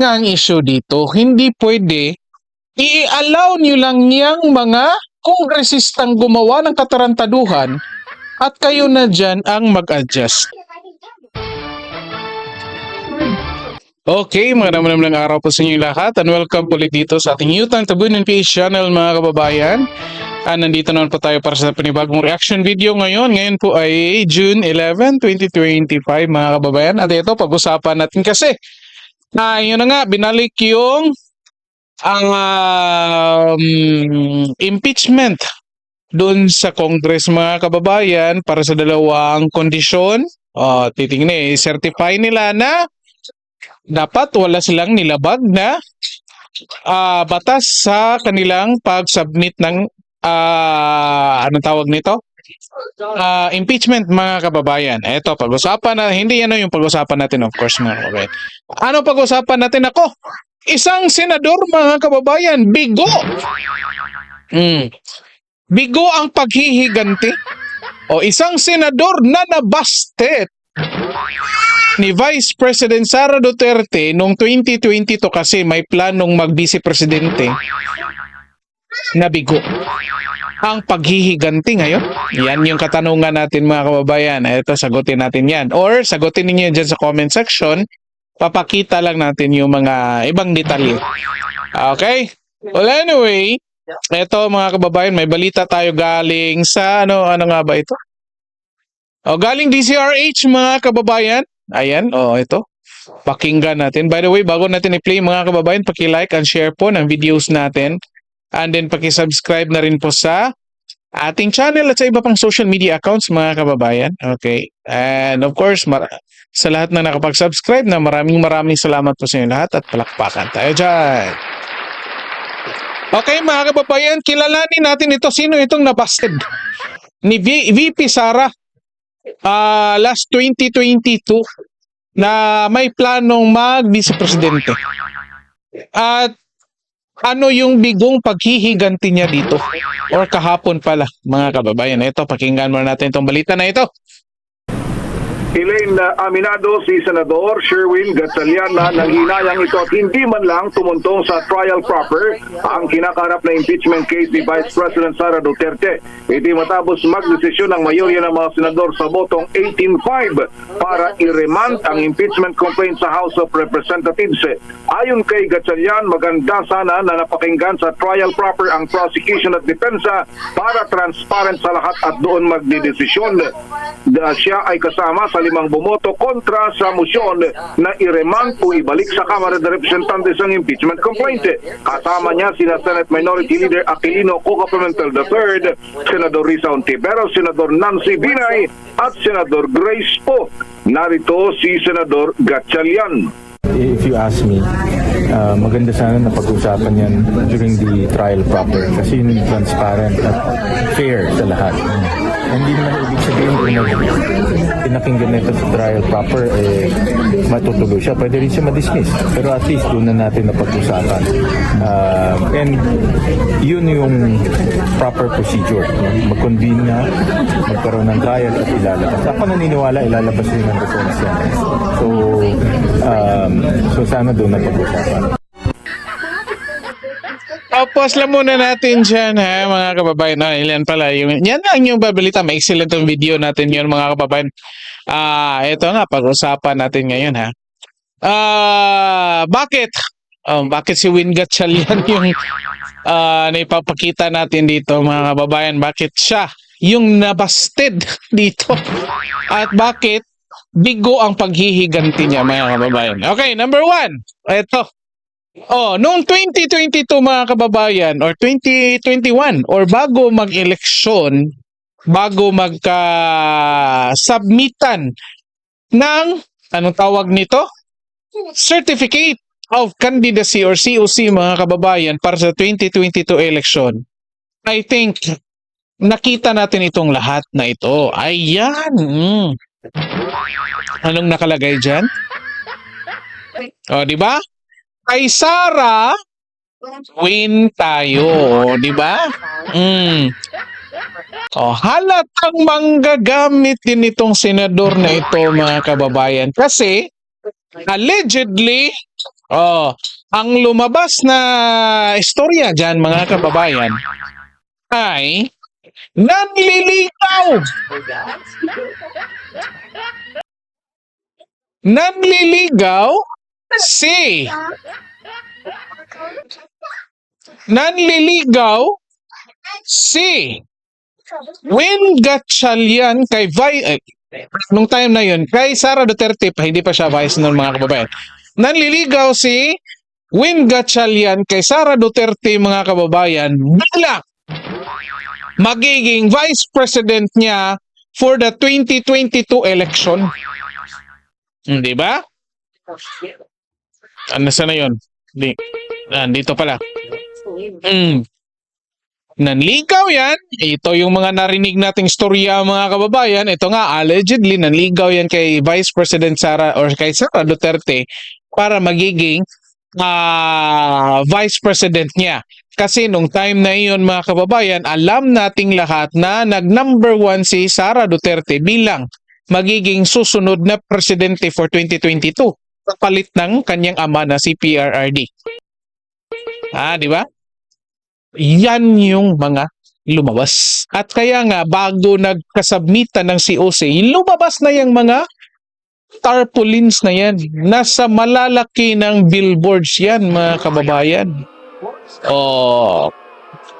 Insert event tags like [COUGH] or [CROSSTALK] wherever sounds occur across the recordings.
nga ang issue dito. Hindi pwede i-allow nyo lang niyang mga kongresistang gumawa ng katarantaduhan at kayo na dyan ang mag-adjust. Okay, mga naman naman araw po sa inyo lahat and welcome po ulit dito sa ating Utang Tabunan PH channel mga kababayan. Ah, nandito naman po tayo para sa panibagong reaction video ngayon. Ngayon po ay June 11, 2025 mga kababayan. At ito, pag-usapan natin kasi. Ah, yun na nga, binalik yung ang um, impeachment doon sa Congress mga kababayan para sa dalawang kondisyon. Uh, titingnan eh, certify nila na dapat wala silang nilabag na ah, batas sa kanilang pag-submit ng ah, anong tawag nito? Ah, impeachment mga kababayan. Ito, pag-usapan na, hindi yan yung pag-usapan natin of course mga kababayan. Ano pag-usapan natin ako? Isang senador mga kababayan, bigo. Mm. Bigo ang paghihiganti. O isang senador na nabastet ni Vice President Sara Duterte noong 2022 kasi may planong mag-vice presidente na bigo. Ang paghihiganti ngayon, yan yung katanungan natin mga kababayan. Ito, sagutin natin yan. Or sagutin ninyo dyan sa comment section. Papakita lang natin yung mga ibang detalye. Okay? Well, anyway, ito mga kababayan, may balita tayo galing sa ano ano nga ba ito? O galing DCRH mga kababayan. Ayan, oh ito. Pakinggan natin. By the way, bago natin i-play mga kababayan, paki-like and share po ng videos natin. And then paki-subscribe na rin po sa ating channel at sa iba pang social media accounts mga kababayan. Okay. And of course, sa lahat na nakapag-subscribe na maraming maraming salamat po sa inyo lahat at palakpakan tayo dyan. Okay mga kababayan, kilalanin natin ito. Sino itong nabasted? Ni v- VP Sara. Ah, last 2022 na may planong mag-vice presidente. At ano yung bigong paghihiganti niya dito? Or kahapon pala, mga kababayan. Ito, pakinggan muna natin itong balita na ito. Elaine Aminado si Senador Sherwin Gatchalian na nanghinayang ito at hindi man lang tumuntong sa trial proper ang kinakarap na impeachment case ni Vice President Sara Duterte. Iti matapos magdesisyon ng mayorya ng mga senador sa botong 18-5 para i-remand ang impeachment complaint sa House of Representatives. Ayon kay Gatchalian, maganda sana na napakinggan sa trial proper ang prosecution at depensa para transparent sa lahat at doon magdidesisyon. Siya ay kasama sa limang bumoto kontra sa motion na i-remand o ibalik sa Kamara de Representantes ang impeachment complaint. Kasama niya sina Senate Minority Leader Aquilino Coca Pimentel III, Senador Risa Ontiveros, Senador Nancy Binay at Senador Grace Po. Narito si Senador Gatchalian. If you ask me, uh, maganda sana na pag-usapan yan during the trial proper kasi yun transparent at fair sa lahat. Hindi naman ibig sabihin kung nag- pinakinggan nito sa trial proper, eh, matutuloy siya. Pwede rin siya ma-dismiss. Pero at least doon na natin na pag-usapan. Uh, and yun yung proper procedure. Mag-convene na, magkaroon ng trial at ilalabas. Ako naniniwala ilalabas rin ng defense yan. So, um, so sana doon na Tapos lang muna natin dyan ha, mga kababayan. Ah, ilan pala. Yung, yan lang yung babalita. May excellent yung video natin yun, mga kababayan. Ah, ito nga, pag-usapan natin ngayon ha. Ah, bakit? Oh, bakit si Win Gatchalian [LAUGHS] yung ah, naipapakita natin dito, mga kababayan? Bakit siya yung nabasted [LAUGHS] dito? At bakit bigo ang paghihiganti niya, mga kababayan? Okay, number one. Ito. Oh, noong 2022 mga kababayan or 2021 or bago mag-eleksyon, bago magka-submitan ng anong tawag nito? Certificate of Candidacy or COC mga kababayan para sa 2022 election. I think nakita natin itong lahat na ito. Ayan. Mm. Anong nakalagay diyan? Oh, di ba? Kay Sara, win tayo, di ba? Mm. Oh, halatang manggagamit din itong senador na ito, mga kababayan. Kasi, allegedly, Oh, ang lumabas na istorya dyan mga kababayan ay nanliligaw. Nanliligaw si Nanliligaw si Win Gatchalian kay Vi eh, nung time na yun kay Sara Duterte pa hindi pa siya vice ng mga kababayan. Nanliligaw si Win Gatchalian kay Sara Duterte mga kababayan bilang magiging vice president niya for the 2022 election. Hindi ba? Ano sana yun? Di, ah, dito pala. Mm. Nanligaw yan. Ito yung mga narinig nating storya mga kababayan. Ito nga, allegedly, nanligaw yan kay Vice President Sara or kay Sara Duterte para magiging ah, Vice President niya. Kasi nung time na iyon mga kababayan, alam nating lahat na nag number one si Sara Duterte bilang magiging susunod na presidente for 2022 kapalit ng kanyang ama na si PRRD. Ah, di ba? Yan yung mga lumabas. At kaya nga, bago nagkasabmitan ng COC, lumabas na yung mga tarpaulins na yan. Nasa malalaki ng billboards yan, mga kababayan. Oh,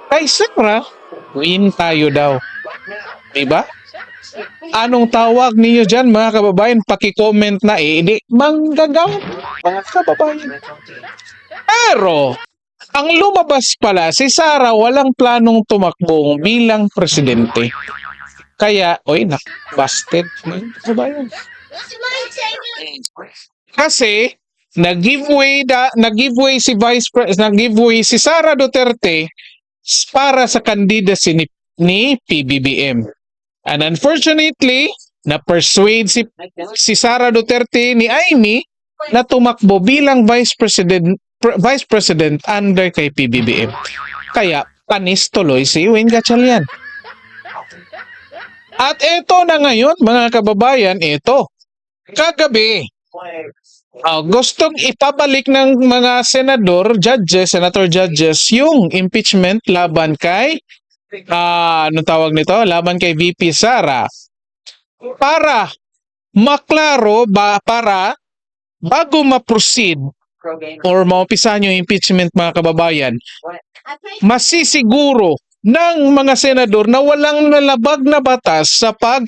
kay Sara, win tayo daw. Diba? Anong tawag niyo dyan, mga kababayan? Paki-comment na eh. Hindi, manggagaw, mga kababayan. Pero, ang lumabas pala, si Sara walang planong tumakbo bilang presidente. Kaya, oy, nak, busted. mga kababayan. Kasi, nag-giveaway, da, nag-giveaway si Vice President, nag-giveaway si Sara Duterte para sa candidacy ni, ni PBBM. And unfortunately, na-persuade si, si Sara Duterte ni Amy na tumakbo bilang Vice President Pre- Vice President under kay PBBM. Kaya panis tuloy si Wayne Gatchalian. At ito na ngayon, mga kababayan, ito. Kagabi, ah, gustong ipabalik ng mga senador, judges, senator judges, yung impeachment laban kay, ah, ano tawag nito? Laban kay VP Sara. Para maklaro, ba, para bago ma-proceed or maumpisahan yung impeachment mga kababayan, masisiguro ng mga senador na walang nalabag na batas sa pag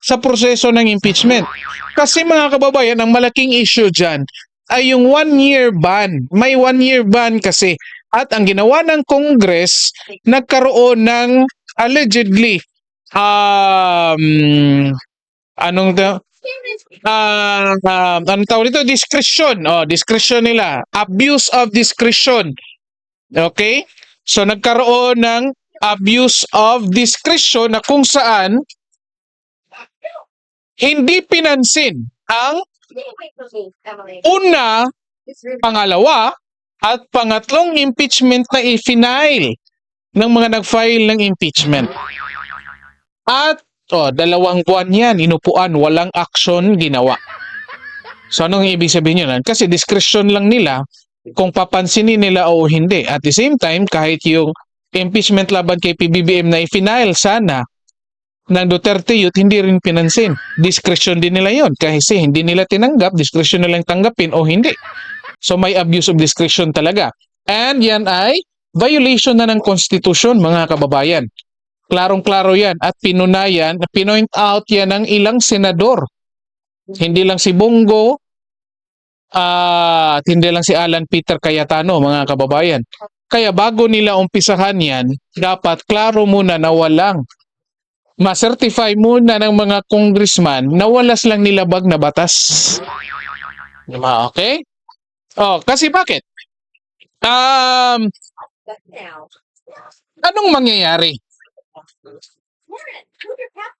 sa proseso ng impeachment. Kasi mga kababayan, ang malaking issue dyan ay yung one-year ban. May one-year ban kasi. At ang ginawa ng Congress, nagkaroon ng allegedly um, anong da, ah ah, anong tawag dito? Discretion. Oh, discretion nila. Abuse of discretion. Okay? So nagkaroon ng abuse of discretion na kung saan hindi pinansin ang una, pangalawa, at pangatlong impeachment na i-final ng mga nag-file ng impeachment. At oh, dalawang buwan yan, inupuan, walang action ginawa. So anong ibig sabihin yun? Kasi discretion lang nila kung papansinin nila o hindi. At the same time, kahit yung impeachment laban kay PBBM na i-final sana ng Duterte Youth, hindi rin pinansin. Discretion din nila yon kasi hindi nila tinanggap, discretion nilang tanggapin o hindi. So may abuse of discretion talaga. And yan ay violation na ng konstitusyon mga kababayan. Klarong-klaro yan at pinunayan, pinoint out yan ng ilang senador. Hindi lang si Bongo, ah, at hindi lang si Alan Peter Cayetano mga kababayan. Kaya bago nila umpisahan yan, dapat klaro muna na walang ma-certify muna ng mga congressman na walas lang nilabag na batas. Okay? Oh, kasi bakit? Um, anong mangyayari?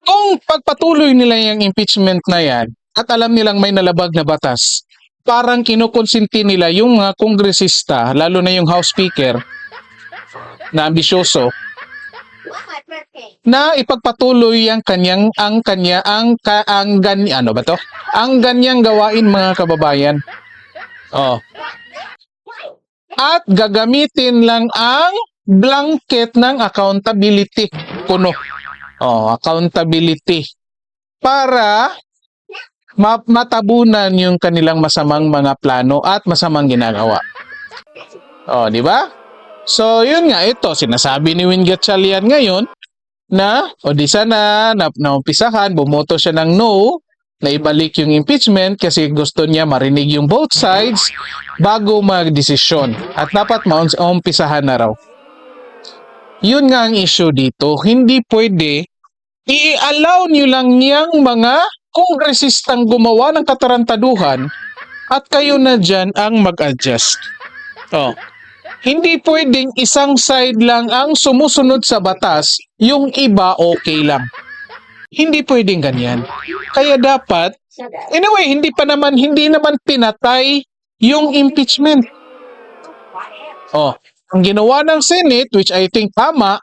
Kung pagpatuloy nila yung impeachment na yan at alam nilang may nalabag na batas, parang kinukonsinti nila yung mga kongresista, lalo na yung House Speaker, na ambisyoso, na ipagpatuloy ang kanyang ang kanya ang ka, ang gan ano ba to? Ang ganyang gawain mga kababayan. Oh. at gagamitin lang ang blanket ng accountability kuno. Oh, accountability para ma- matabunan yung kanilang masamang mga plano at masamang ginagawa. Oh, di ba? So, yun nga ito sinasabi ni Win Gatchalian ngayon na o di sana na naumpisahan bumoto siya ng no na ibalik yung impeachment kasi gusto niya marinig yung both sides bago magdesisyon at dapat maumpisahan na raw. Yun nga ang issue dito. Hindi pwede i-allow nyo lang niyang mga kongresistang gumawa ng katarantaduhan at kayo na dyan ang mag-adjust. Oh. Hindi pwedeng isang side lang ang sumusunod sa batas, yung iba okay lang. Hindi pwedeng ganyan. Kaya dapat, anyway, hindi pa naman, hindi naman pinatay yung impeachment. Oh, ang ginawa ng Senate, which I think tama,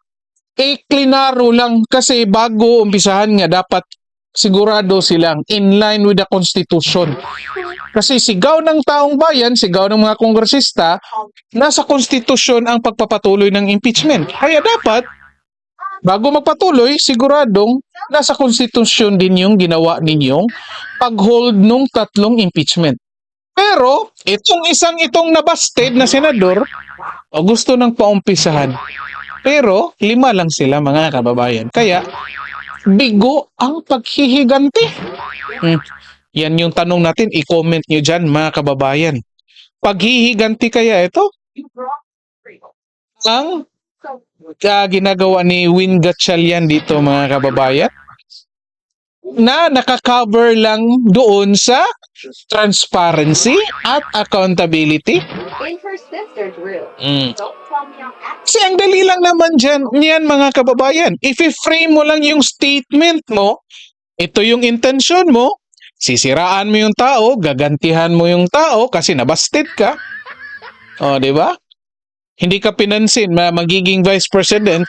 eh, klinaro lang kasi bago umpisahan nga dapat sigurado silang in line with the Constitution. Kasi sigaw ng taong bayan, sigaw ng mga kongresista, nasa konstitusyon ang pagpapatuloy ng impeachment. Kaya dapat, bago magpatuloy, siguradong nasa konstitusyon din yung ginawa ninyong pag-hold nung tatlong impeachment. Pero, itong isang itong nabasted na senador, o gusto ng paumpisahan. Pero, lima lang sila mga kababayan. Kaya, bigo ang paghihiganti. Hmm. Yan yung tanong natin, i-comment nyo dyan mga kababayan. Paghihiganti kaya ito? Ang ah, ginagawa ni Win Gatchalian dito mga kababayan na nakaka-cover lang doon sa transparency at accountability. Mm. Kasi ang dali lang naman dyan, niyan mga kababayan. If i-frame mo lang yung statement mo, ito yung intention mo, sisiraan mo yung tao, gagantihan mo yung tao kasi nabasted ka. O, di ba? Hindi ka pinansin, ma magiging vice president,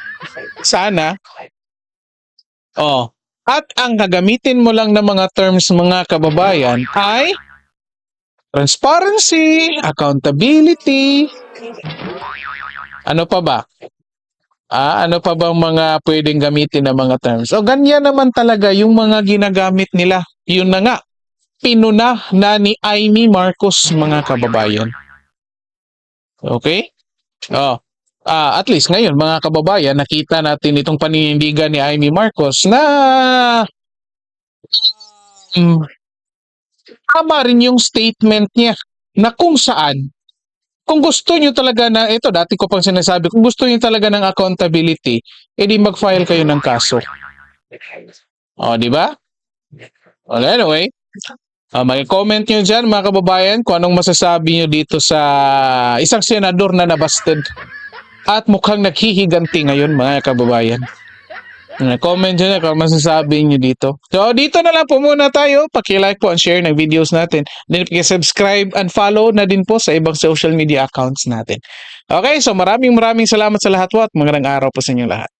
sana. O, at ang gagamitin mo lang ng mga terms mga kababayan ay transparency, accountability, ano pa ba? Ah, ano pa bang mga pwedeng gamitin na mga terms? O ganyan naman talaga yung mga ginagamit nila. Yun na nga. Pinuna na ni Amy Marcos mga kababayan. Okay? Oh. Ah, at least ngayon mga kababayan, nakita natin itong paninindigan ni Amy Marcos na um, tama rin yung statement niya na kung saan kung gusto nyo talaga na, ito dati ko pang sinasabi, kung gusto nyo talaga ng accountability, edi mag-file kayo ng kaso. O, di ba? Well, anyway, uh, mag-comment nyo dyan mga kababayan kung anong masasabi nyo dito sa isang senador na nabasted at mukhang naghihiganti ngayon mga kababayan. Uh, Comment nyo na kung masasabi nyo dito. So, dito na lang po muna tayo. Paki-like po and share ng videos natin. Then, subscribe and follow na din po sa ibang social media accounts natin. Okay, so maraming maraming salamat sa lahat po at magandang araw po sa inyo lahat.